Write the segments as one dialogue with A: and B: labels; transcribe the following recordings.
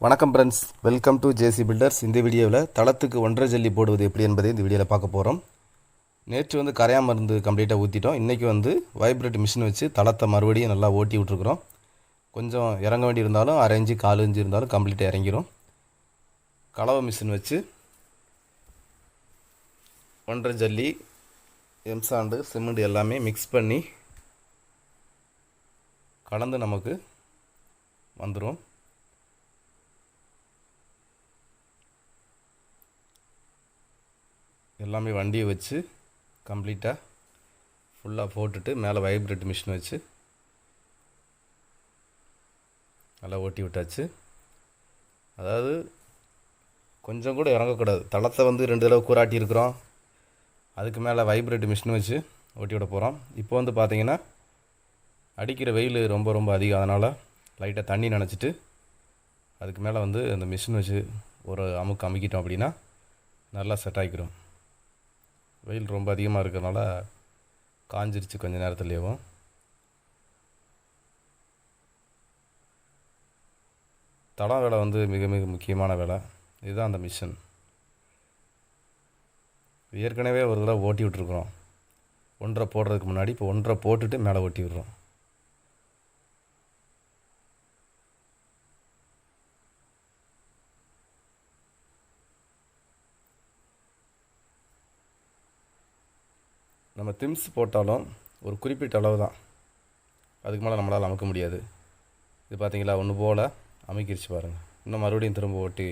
A: வணக்கம் friends welcome to JC builders இந்த வீடியோவில் தளத்துக்கு ஒன்றரை ஜல்லி போடுவது எப்படி என்பதை இந்த வீடியோவில் பார்க்க போகிறோம் நேற்று வந்து கரையா மருந்து கம்ப்ளீட்டாக ஊற்றிட்டோம் இன்றைக்கி வந்து வைப்ரேட் மிஷின் வச்சு தளத்தை மறுபடியும் நல்லா ஓட்டி விட்ருக்குறோம் கொஞ்சம் இறங்க வேண்டி இருந்தாலும் அரை இன்ச்சு கால் இருந்தாலும் கம்ப்ளீட்டாக இறங்கிரும். கலவை மிஷின் வச்சு ஒன்றரை ஜல்லி எம்சாண்டு சிமெண்ட் எல்லாமே மிக்ஸ் பண்ணி கலந்து நமக்கு வந்துடும் எல்லாமே வண்டியை வச்சு கம்ப்ளீட்டாக ஃபுல்லாக போட்டுட்டு மேலே வைப்ரேட் மிஷின் வச்சு நல்லா ஓட்டி விட்டாச்சு. அதாவது கொஞ்சம் கூட இறங்கக்கூடாது. தளத்தை வந்து ரெண்டு தடவை கூராட்டி இருக்கிறோம். அதுக்கு மேலே வைப்ரேட் மிஷின் வச்சு ஓட்டி விட போகிறோம் இப்போ வந்து பார்த்திங்கன்னா அடிக்கிற வெயில் ரொம்ப ரொம்ப அதிகம். அதனால் லைட்டாக தண்ணி நினச்சிட்டு அதுக்கு மேலே வந்து அந்த மிஷின் வச்சு ஒரு அமுக்கு அமுக்கிட்டோம் அப்படின்னா நல்லா செட் ஆகிக்கிறோம் வெயில் ரொம்ப அதிகமாக இருக்கிறனால காஞ்சிருச்சு கொஞ்சம் நேரத்துலேயும் தடம் வேலை வந்து மிக மிக முக்கியமான வேலை. இதுதான் அந்த மிஷின். ஏற்கனவே ஒரு தடவை ஓட்டி விட்ருக்குறோம் ஒன்றரை போடுறதுக்கு முன்னாடி இப்போ ஒன்றரை போட்டுட்டு மேலே ஓட்டி விடுறோம். நம்ம திம்ஸ் போட்டாலும் ஒரு குறிப்பிட்ட அளவு தான் அதுக்கு மேலே நம்மளால் அமுக்க முடியாது. இது பார்த்திங்களா ஒன்று போல் அமைக்கிருச்சு பாருங்கள் இன்னும் மறுபடியும் திரும்ப ஓட்டி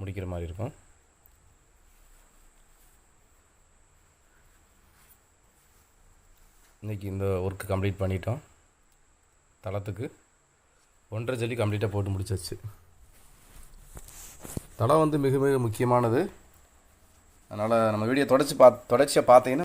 A: முடிக்கிற மாதிரி இருக்கும். இன்றைக்கி இந்த ஒர்க்கு கம்ப்ளீட் பண்ணிட்டோம். தளத்துக்கு ஒன்றரை ஜல்லி கம்ப்ளீட்டாக போட்டு முடிச்சாச்சு. தளம் வந்து மிக மிக முக்கியமானது. அதனால் நம்ம வீடியோ தொடச்சி பா தொடர்ச்சியாக பார்த்தீங்கன்னா